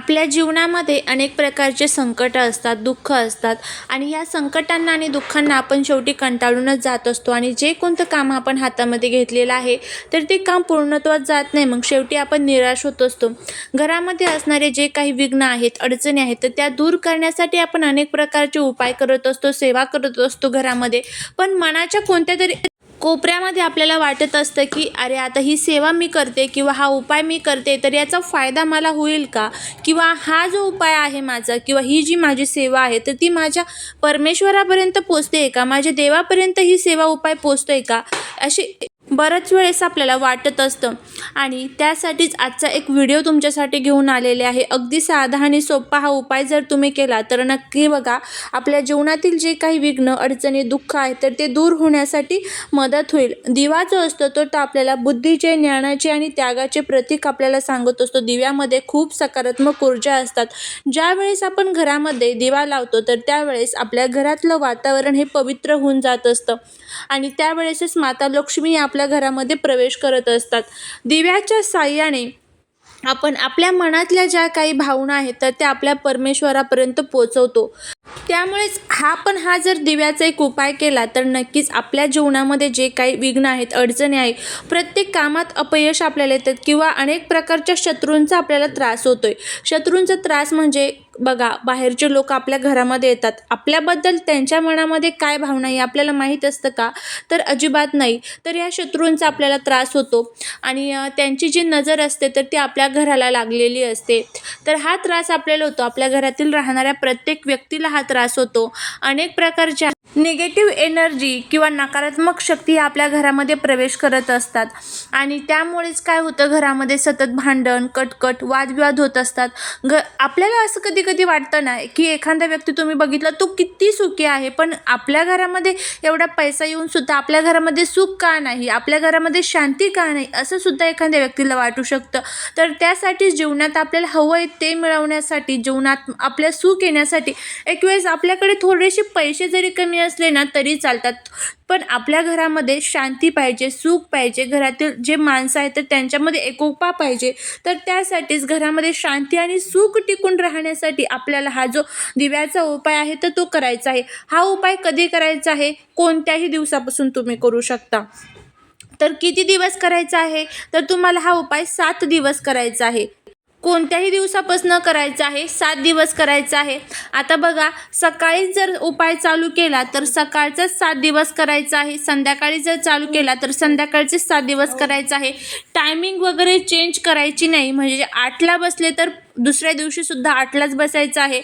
आपल्या जीवनामध्ये अनेक प्रकारचे संकट असतात दुःख असतात. आणि या संकटांना आणि दुःखांना आपण शेवटी कंटाळूनच जात असतो. आणि जे कोणतं काम आपण हातामध्ये घेतलेलं आहे तर ते काम पूर्णत्वात जात नाही. मग शेवटी आपण निराश होत असतो. घरामध्ये असणारे जे काही विघ्न आहेत अडचणी आहेत तर त्या दूर करण्यासाठी आपण अनेक प्रकारचे उपाय करत असतो सेवा करत असतो घरामध्ये. पण मनाच्या कोणत्या तरी कोपऱ्यामध्ये आपल्याला वाटत असतं की अरे आता ही सेवा मी करते किंवा हा उपाय मी करते तर याचा फायदा मला होईल का? किंवा हा जो उपाय आहे माझा किंवा ही जी माझी सेवा आहे तर ती माझ्या परमेश्वरापर्यंत पोचते का? माझ्या देवापर्यंत ही सेवा उपाय पोचतो आहे का? अशी बऱ्याच वेळेस आपल्याला वाटत असतं. आणि त्यासाठीच आजचा एक व्हिडिओ तुमच्यासाठी घेऊन आलेले आहे. अगदी साधा आणि सोपा हा उपाय जर तुम्ही केला तर नक्की बघा. आपल्या जीवनातील जे काही विघ्न अडचणी दुःख आहे तर ते दूर होण्यासाठी मदत होईल. दिवा जो असतो तो तर आपल्याला बुद्धीचे ज्ञानाचे आणि त्यागाचे प्रतीक आपल्याला सांगत असतो. दिव्यामध्ये खूप सकारात्मक ऊर्जा असतात. ज्यावेळेस आपण घरामध्ये दिवा लावतो तर त्यावेळेस आपल्या घरातलं वातावरण हे पवित्र होऊन जात असतं. आणि त्यावेळेसच माता लक्ष्मी आपल्या आपल्या घरामध्ये प्रवेश करत असतात. दिव्याच्या साह्याने आपण आपल्या मनातल्या ज्या काही भावना आहेत तर त्या आपल्या परमेश्वरापर्यंत पोचवतो त्यामुळेच हा पण हा जर दिव्याचा एक उपाय केला तर नक्कीच आपल्या जीवनामध्ये जे काही विघ्न आहेत अडचणी आहेत प्रत्येक कामात अपयश आपल्याला येतात किंवा अनेक प्रकारच्या शत्रूंचा आपल्याला त्रास होतोय. शत्रूंचा त्रास म्हणजे बघा बाहेरचे लोक आपल्या घरामध्ये येतात. आपल्याबद्दल त्यांच्या मनामध्ये काय भावना आहे आपल्याला माहीत असतं का? तर अजिबात नाही. तर या शत्रूंचा आपल्याला त्रास होतो. आणि त्यांची जी नजर असते तर ती आपल्या घराला लागलेली असते. तर हा त्रास आपल्याला होतो. आपल्या घरातील राहणाऱ्या प्रत्येक व्यक्तीला हा त्रास होतो. अनेक प्रकारच्या निगेटिव्ह एनर्जी किंवा नकारात्मक शक्ती ह्या आपल्या घरामध्ये प्रवेश करत असतात. आणि त्यामुळेच काय होतं? घरामध्ये सतत भांडण कटकट वादविवाद होत असतात. घ आपल्याला असं कधी कधी वाटतं ना की एखादा व्यक्ती तुम्ही बघितला तो किती सुखी आहे. पण आपल्या घरामध्ये एवढा पैसा येऊन सुद्धा आपल्या घरामध्ये सुख का नाही? आपल्या घरामध्ये शांती का नाही? असं सुद्धा एखाद्या व्यक्तीला वाटू शकतं. तर त्यासाठी जीवनात आपल्याला हवं आहे ते मिळवण्यासाठी जीवनात आपल्या सुख येण्यासाठी एक वेळेस आपल्याकडे थोडेसे पैसे जरी कमी असले ना तरी चालतात. पण आपल्या घरामध्ये शांती पाहिजे सुख पाहिजे. घरातील जे माणसं आहेत तर त्यांच्यामध्ये एकोपा पाहिजे. तर त्यासाठीच घरामध्ये शांती आणि सुख टिकून राहण्यासाठी आपल्याला हा जो दिव्याचा उपाय आहे तर तो करायचा आहे. हा उपाय कधी करायचा आहे? कोणत्याही दिवसापासून तुम्ही करू शकता. तर किती दिवस करायचा आहे? तर तुम्हाला हा उपाय सात दिवस करायचा आहे. कोणत्याही दिवसापासून करायचं आहे सात दिवस करायचं आहे. आता बघा सकाळीच जर उपाय चालू केला तर सकाळचाच सात दिवस करायचा आहे. संध्याकाळी जर चालू केला तर संध्याकाळचे सात दिवस करायचं आहे. टायमिंग वगैरे चेंज करायची नाही. म्हणजे आठला बसले तर दुसऱ्या दिवशी सुद्धा आठलाच बसायचं आहे.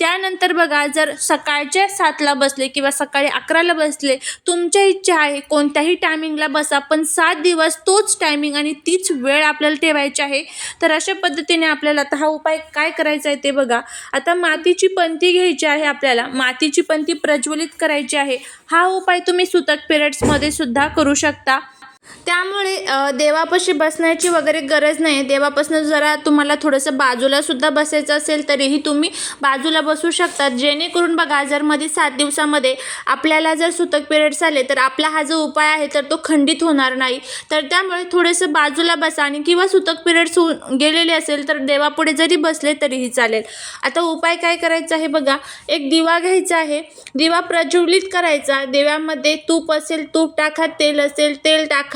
त्यानंतर बघा जर सकाळच्या सातला बसले किंवा सकाळी अकराला बसले तुमच्या इच्छा आहे कोणत्याही टायमिंगला बसा पण सात दिवस तोच टायमिंग आणि तीच वेळ आपल्याला ठेवायची आहे. तर अशा पद्धतीने आपल्याला आता हा उपाय काय करायचा आहे ते बघा. आता मातीची पंथी घ्यायची आहे आपल्याला. मातीची पंथी प्रज्वलित करायची आहे. हा उपाय तुम्ही सुतक पिरियड्समध्ये सुद्धा करू शकता. त्यामुळे देवापाशी बसण्याची वगैरे गरज नाही. देवापासून जरा तुम्हाला थोडंसं बाजूला सुद्धा बसायचं असेल तरीही तुम्ही बाजूला बसू शकतात जेणेकरून बघा जर मध्ये सात दिवसामध्ये आपल्याला जर सुतक पिरियड्स आले तर आपला हा जो उपाय आहे तर तो खंडित होणार नाही. तर त्यामुळे थोडंसं बाजूला बसा आणि किंवा सुतक पिरियड्स होऊन गेलेले असेल तर देवापुढे जरी बसले तरीही चालेल. आता उपाय काय करायचा आहे बघा एक दिवा घ्यायचा आहे. दिवा प्रज्वलित करायचा. दिव्यामध्ये तूप असेल तूप टाका तेल असेल तेल टाका.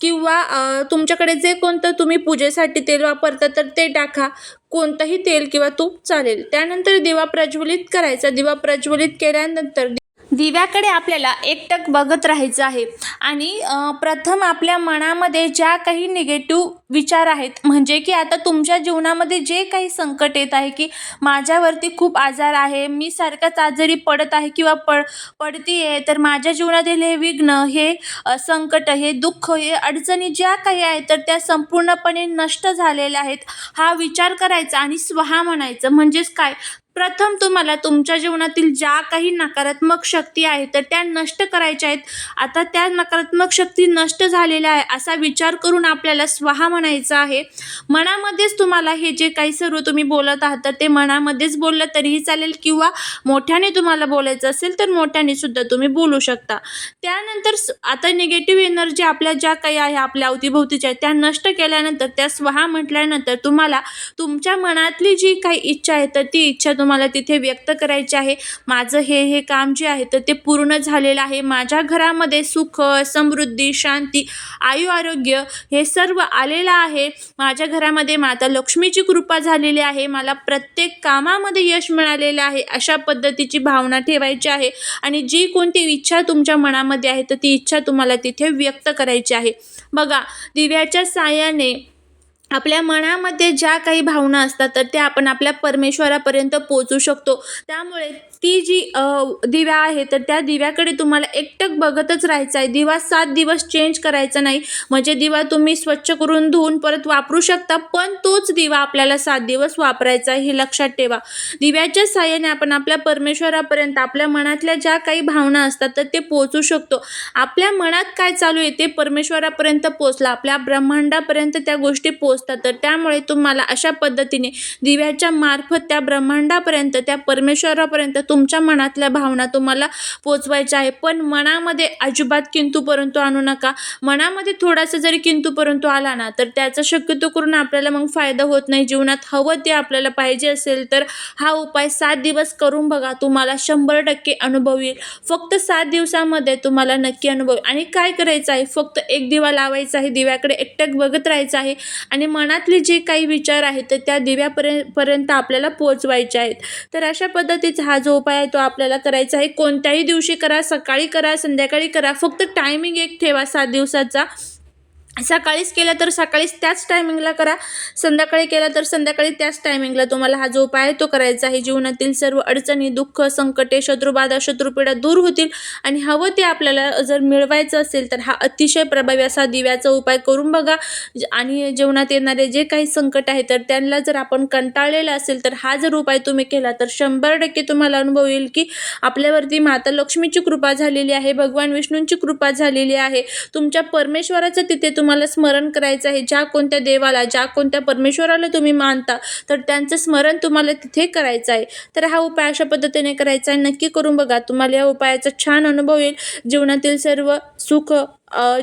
किंवा तुमच्याकडे जे कोणतं तुम्ही पूजेसाठी तेल वापरता तर ते टाका. कोणतंही तेल किंवा तूप चालेल. त्यानंतर दिवा प्रज्वलित करायचा. दिवा प्रज्वलित केल्यानंतर दिव्याकडे आपल्याला एकटक बघत राहायचं आहे. आणि प्रथम आपल्या मनामध्ये ज्या काही निगेटिव्ह विचार आहेत म्हणजे की आता तुमच्या जीवनामध्ये जे काही संकट येत आहे की माझ्यावरती खूप आजार आहे मी सारखाच आजारी पडत आहे किंवा पड पडती आहे तर माझ्या जीवनातील हे विघ्न हे संकट हे दुःख हे अडचणी ज्या काही आहेत तर त्या संपूर्णपणे नष्ट झालेल्या आहेत. हा विचार करायचा आणि स्वहा म्हणायचं. म्हणजेच काय? प्रथम तुम्हाला तुमच्या जीवनातील ज्या काही नकारात्मक शक्ती आहेत तर त्या नष्ट करायच्या आहेत. आता त्या नकारात्मक शक्ती नष्ट झालेल्या आहे असा विचार करून आपल्याला स्वाहा म्हणायचा आहे. मनामध्येच तुम्हाला हे जे काही सर्व तुम्ही बोलत आहात तर ते मनामध्येच बोललं तरीही चालेल किंवा मोठ्याने तुम्हाला बोलायचं असेल तर मोठ्याने सुद्धा तुम्ही बोलू शकता. त्यानंतर आता निगेटिव्ह एनर्जी आपल्या ज्या काही आहे आपल्या अवतीभोवतीच्या त्या नष्ट केल्यानंतर त्या स्वहा म्हटल्यानंतर तुम्हाला तुमच्या मनातली जी काही इच्छा आहे तर ती इच्छा तुम्हाला तिथे व्यक्त करायचे आहे. माझं हे हे काम जे आहे तर ते पूर्ण झालेलं आहे. माझ्या घरामध्ये सुख समृद्धी शांती आयु आरोग्य हे सर्व आलेलं आहे. माझ्या घरामध्ये माता लक्ष्मीची कृपा झालेली आहे. मला प्रत्येक कामामध्ये यश मिळालेलं आहे. अशा पद्धतीची भावना ठेवायची आहे. आणि जी कोणती इच्छा तुमच्या मनामध्ये आहे तर ती इच्छा तुम्हाला तिथे व्यक्त करायची आहे. बघा दिव्याच्या साहाय्याने आपल्या मनामध्ये ज्या काही भावना असतात तर त्या आपण आपल्या परमेश्वरापर्यंत पोचू शकतो. त्यामुळे ती जी दिव्या आहे तर त्या दिव्याकडे तुम्हाला एकटक बघतच राहायचं आहे. दिवा सात दिवस चेंज करायचा नाही. म्हणजे दिवा तुम्ही स्वच्छ करून धुवून परत वापरू शकता पण तोच दिवा आपल्याला सात दिवस वापरायचा आहे हे लक्षात ठेवा. दिव्याच्या साह्याने आपण आपल्या परमेश्वरापर्यंत आपल्या मनातल्या ज्या काही भावना असतात तर ते पोचू शकतो. आपल्या मनात काय चालू आहे ते परमेश्वरापर्यंत पोचलं आपल्या ब्रह्मांडापर्यंत त्या गोष्टी पोचतात तर त्यामुळे तुम्हाला अशा पद्धतीने दिव्याच्या मार्फत त्या ब्रह्मांडापर्यंत त्या परमेश्वरापर्यंत तुमच्या मनातल्या भावना तुम्हाला पोचवायच्या आहे. पण मनामध्ये अजिबात किंतू परंतु आणू नका. मनामध्ये थोडासा जरी किंतू परंतु आला ना तर त्याचा शक्यतो करून आपल्याला मग फायदा होत नाही. जीवनात हवं ते आपल्याला पाहिजे असेल तर हा उपाय सात दिवस करून बघा तुम्हाला शंभर टक्के अनुभव येईल. फक्त सात दिवसामध्ये तुम्हाला नक्की अनुभव आणि काय करायचं आहे? फक्त एक दिवा लावायचा आहे दिव्याकडे एकटक बघत राहायचं आहे. आणि मनातले जे काही विचार आहेत तर त्या दिव्यापर्यंत पर्यंत आपल्याला पोचवायचे आहेत. तर अशा पद्धतीचा हा जो उपाय आहे तो आपल्याला करायचा आहे. कोणत्याही दिवशी करा सकाळी करा संध्याकाळी करा. फक्त टायमिंग एक ठेवा सात दिवसाचा. सकाळीच केलं तर सकाळीच त्याच टायमिंगला करा. संध्याकाळी केला तर संध्याकाळी त्याच टायमिंगला तुम्हाला हा जो उपाय आहे तो करायचा आहे. जीवनातील सर्व अडचणी दुःख संकटे शत्रुबाधा शत्रुपीडा दूर होतील आणि हवं ते आपल्याला जर मिळवायचं असेल तर हा अतिशय प्रभावी असा दिव्याचा उपाय करून बघा. ज- आणि जीवनात येणारे जे काही संकट आहे तर त्यांना जर आपण कंटाळलेलं असेल तर हा जर उपाय तुम्ही केला तर शंभर टक्के तुम्हाला अनुभव येईल की आपल्यावरती माता लक्ष्मीची कृपा झालेली आहे भगवान विष्णूंची कृपा झालेली आहे. तुमच्या परमेश्वराचं तिथे तुम्हाला स्मरण करायचं आहे. ज्या कोणत्या देवाला ज्या कोणत्या परमेश्वराला तुम्ही मानता तर त्यांचं स्मरण तुम्हाला तिथे करायचं आहे. तर हा उपाय अशा पद्धतीने करायचा आहे. नक्की करून बघा. तुम्हाला या उपायाचा छान अनुभव येईल. जीवनातील सर्व सुख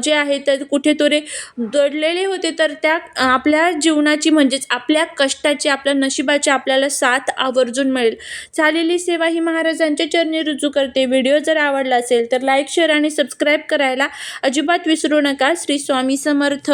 जे आहे तर कुठेतरी दडलेले होते. तर त्या आपल्या जीवनाची म्हणजेच आपल्या कष्टाची आपल्या नशिबाची आपल्याला साथ आवर्जून मिळेल. झालेली सेवा ही महाराजांच्या चरणी रुजू करते. व्हिडिओ जर आवडला असेल तर लाईक शेअर आणि सबस्क्राईब करायला अजिबात विसरू नका. श्री स्वामी समर्थ.